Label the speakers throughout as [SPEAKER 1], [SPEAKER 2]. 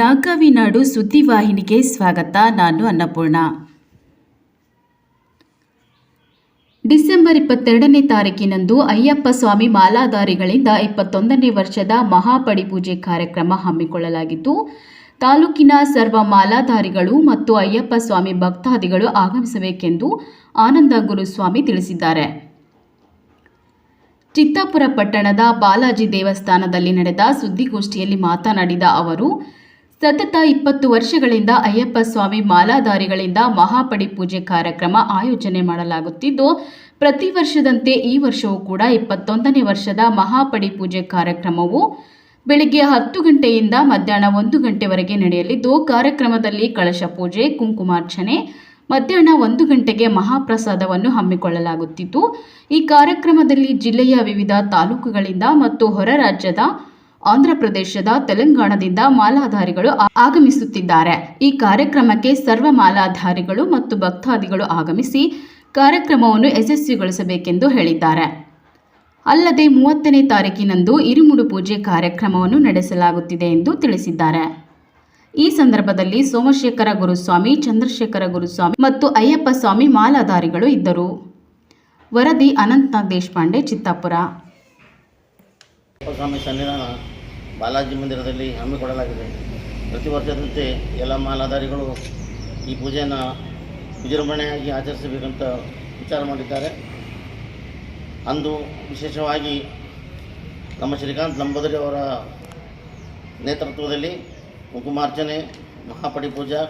[SPEAKER 1] ನಾಗವಿನಾಡು ಸುದ್ದಿವಾಹಿನಿಗೆ ಸ್ವಾಗತ. ನಾನು ಅನ್ನಪೂರ್ಣ. ಡಿಸೆಂಬರ್ ಇಪ್ಪತ್ತೆರಡನೇ ತಾರೀಕಿನಂದು ಅಯ್ಯಪ್ಪ ಸ್ವಾಮಿ ಮಾಲಾಧಾರಿಗಳಿಂದ ಇಪ್ಪತ್ತೊಂದನೇ ವರ್ಷದ ಮಹಾಪಡಿಪೂಜೆ ಕಾರ್ಯಕ್ರಮ ಹಮ್ಮಿಕೊಳ್ಳಲಾಗಿದ್ದು ತಾಲೂಕಿನ ಸರ್ವ ಮಾಲಾಧಾರಿಗಳು ಮತ್ತು ಅಯ್ಯಪ್ಪ ಸ್ವಾಮಿ ಭಕ್ತಾದಿಗಳು ಆಗಮಿಸಬೇಕೆಂದು ಆನಂದ ಗುರುಸ್ವಾಮಿ ತಿಳಿಸಿದ್ದಾರೆ. ಚಿತ್ತಾಪುರ ಪಟ್ಟಣದ ಬಾಲಾಜಿ ದೇವಸ್ಥಾನದಲ್ಲಿ ನಡೆದ ಸುದ್ದಿಗೋಷ್ಠಿಯಲ್ಲಿ ಮಾತನಾಡಿದ ಅವರು ಸತತ ಇಪ್ಪತ್ತು ವರ್ಷಗಳಿಂದ ಅಯ್ಯಪ್ಪ ಸ್ವಾಮಿ ಮಾಲಾಧಾರಿಗಳಿಂದ ಮಹಾಪಡಿ ಪೂಜೆ ಕಾರ್ಯಕ್ರಮ ಆಯೋಜನೆ ಮಾಡಲಾಗುತ್ತಿದ್ದು, ಪ್ರತಿ ವರ್ಷದಂತೆ ಈ ವರ್ಷವೂ ಕೂಡ ಇಪ್ಪತ್ತೊಂದನೇ ವರ್ಷದ ಮಹಾಪಡಿ ಪೂಜೆ ಕಾರ್ಯಕ್ರಮವು ಬೆಳಿಗ್ಗೆ ಹತ್ತು ಗಂಟೆಯಿಂದ ಮಧ್ಯಾಹ್ನ ಒಂದು ಗಂಟೆವರೆಗೆ ನಡೆಯಲಿದ್ದು, ಕಾರ್ಯಕ್ರಮದಲ್ಲಿ ಕಳಶ ಪೂಜೆ, ಕುಂಕುಮಾರ್ಚನೆ, ಮಧ್ಯಾಹ್ನ ಒಂದು ಗಂಟೆಗೆ ಮಹಾಪ್ರಸಾದವನ್ನು ಹಮ್ಮಿಕೊಳ್ಳಲಾಗುತ್ತಿದ್ದು ಈ ಕಾರ್ಯಕ್ರಮದಲ್ಲಿ ಜಿಲ್ಲೆಯ ವಿವಿಧ ತಾಲೂಕುಗಳಿಂದ ಮತ್ತು ಹೊರ ರಾಜ್ಯದ ಆಂಧ್ರಪ್ರದೇಶದ ತೆಲಂಗಾಣದಿಂದ ಮಾಲಾಧಾರಿಗಳು ಆಗಮಿಸುತ್ತಿದ್ದಾರೆ. ಈ ಕಾರ್ಯಕ್ರಮಕ್ಕೆ ಸರ್ವ ಮಾಲಾಧಾರಿಗಳು ಮತ್ತು ಭಕ್ತಾದಿಗಳು ಆಗಮಿಸಿ ಕಾರ್ಯಕ್ರಮವನ್ನು ಯಶಸ್ವಿಗೊಳಿಸಬೇಕೆಂದು ಹೇಳಿದ್ದಾರೆ. ಅಲ್ಲದೆ ಮೂವತ್ತನೇ ತಾರೀಕಿನಂದು ಇರುಮುಡು ಪೂಜೆ ಕಾರ್ಯಕ್ರಮವನ್ನು ನಡೆಸಲಾಗುತ್ತಿದೆ ಎಂದು ತಿಳಿಸಿದ್ದಾರೆ. ಈ ಸಂದರ್ಭದಲ್ಲಿ ಸೋಮಶೇಖರ ಗುರುಸ್ವಾಮಿ, ಚಂದ್ರಶೇಖರ ಗುರುಸ್ವಾಮಿ ಮತ್ತು ಅಯ್ಯಪ್ಪ ಸ್ವಾಮಿ ಮಾಲಾಧಾರಿಗಳು ಇದ್ದರು. ವರದಿ ಅನಂತನಾಗ್ ದೇಶಪಾಂಡೆ, ಚಿತ್ತಾಪುರ.
[SPEAKER 2] ಸ್ವಾಮಿ ಸನ್ನಿಧಾನ ಬಾಲಾಜಿ ಮಂದಿರದಲ್ಲಿ ಹಮ್ಮಿಕೊಳ್ಳಲಾಗಿದೆ ಪ್ರತಿ ವರ್ಷದಂತೆ ಎಲ್ಲ ಮಾಲಾಧಾರಿಗಳು ಈ ಪೂಜೆಯನ್ನು ವಿಜೃಂಭಣೆಯಾಗಿ ಆಚರಿಸಬೇಕಂತ ವಿಚಾರ ಮಾಡಿದ್ದಾರೆ. ಅಂದು ವಿಶೇಷವಾಗಿ ನಮ್ಮ ಶ್ರೀಕಾಂತ್ ನಂಬದರಿ ಅವರ ನೇತೃತ್ವದಲ್ಲಿ ಕುಂಕುಮಾರ್ಚನೆ, ಮಹಾಪಡಿ ಪೂಜಾ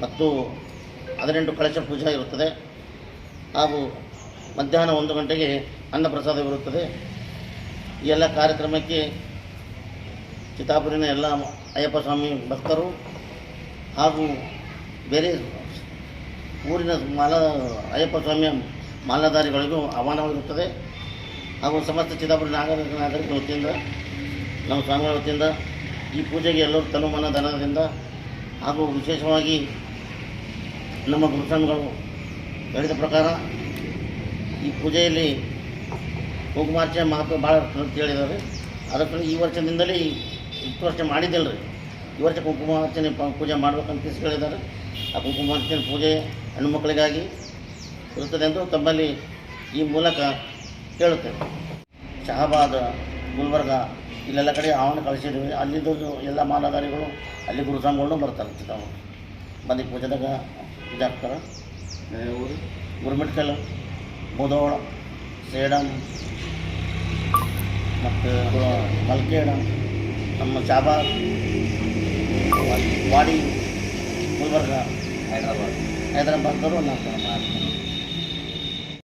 [SPEAKER 2] ಮತ್ತು ಹದಿನೆಂಟು ಕಳಶ ಪೂಜಾ ಇರುತ್ತದೆ. ಹಾಗೂ ಮಧ್ಯಾಹ್ನ ಒಂದು ಗಂಟೆಗೆ ಅನ್ನಪ್ರಸಾದವಿರುತ್ತದೆ ಈ ಎಲ್ಲ ಕಾರ್ಯಕ್ರಮಕ್ಕೆ ಚಿತ್ತಾಪುರಿನ ಎಲ್ಲ ಅಯ್ಯಪ್ಪ ಸ್ವಾಮಿ ಭಕ್ತರು ಹಾಗೂ ಬೇರೆ ಊರಿನ ಮಾಲ ಅಯ್ಯಪ್ಪ ಸ್ವಾಮಿಯ ಮಾಲಾಧಾರಿಗಳಿಗೂ ಆಹ್ವಾನವಾಗಿರುತ್ತದೆ ಹಾಗೂ ಸಮಸ್ತ ಚಿತ್ತಾಪುರ ನಾಗರಿಕ ನಾಗರಿಕ ವತಿಯಿಂದ, ನಮ್ಮ ಸ್ವಾಮಿಗಳ ವತಿಯಿಂದ ಈ ಪೂಜೆಗೆ ಎಲ್ಲರೂ ತನುಮನ ಧನದಿಂದ ಹಾಗೂ ವಿಶೇಷವಾಗಿ ನಮ್ಮ ಗುರುಸ್ವಾಮಿಗಳು ಹೇಳಿದ ಪ್ರಕಾರ ಈ ಪೂಜೆಯಲ್ಲಿ ಕುಂಕುಮಾರ್ಚನೆ ಮಹತ್ವ ಭಾಳ ಇರ್ತದೆ ಅಂತ ಹೇಳಿದ್ದಾರೆ. ಅದಕ್ಕೆ ಈ ವರ್ಷದಿಂದಲೇ ಇಷ್ಟು ವರ್ಷ ಮಾಡಿದ್ದಿಲ್ಲ ರೀ ಈ ವರ್ಷ ಕುಂಕುಮಾರ್ಚನೆ ಪೂಜೆ ಮಾಡ್ಬೇಕಂತ ಹೇಳಿದ್ದಾರೆ. ಆ ಕುಂಕುಮಾರ್ಚನೆ ಪೂಜೆ ಹೆಣ್ಣು ಮಕ್ಕಳಿಗಾಗಿ ಇರುತ್ತದೆ ಎಂದು ತಮ್ಮಲ್ಲಿ ಈ ಮೂಲಕ ಕೇಳುತ್ತೇವೆ ಶಹಾಬಾದ್ ಗುಲ್ಬರ್ಗ ಇಲ್ಲೆಲ್ಲ ಕಡೆ ಆಹ್ವಾನ ಕಳಿಸಿದ್ವಿ ಅಲ್ಲಿದ್ದು ಎಲ್ಲ ಮಾಲಾಧಾರಿಗಳು ಅಲ್ಲಿ ಗುರುಸ್ವಾಮಿಗಳು ಬರ್ತಾರೆ ಚಿಕ್ಕಮ್ಮ ಬಂದು ಪೂಜೆದಾಗ ಇದಾಗ್ತಾರೆ ಗುರುಮಿಟ್ಕಲ್ ಮುದೋಳ ಸೇಡಂ ಮತ್ತು ಮಲ್ಕೇಡ ನಮ್ಮ ಶಾಬಾದ್ ವಾಡಿ ಗುಲ್ಬರ್ಗ ಹೈದರಾಬಾದ್ ಹೈದರಾಬಾದ್ದವರು ನಾಲ್ಕು ಜನ ಮಾಡ್ತಾರೆ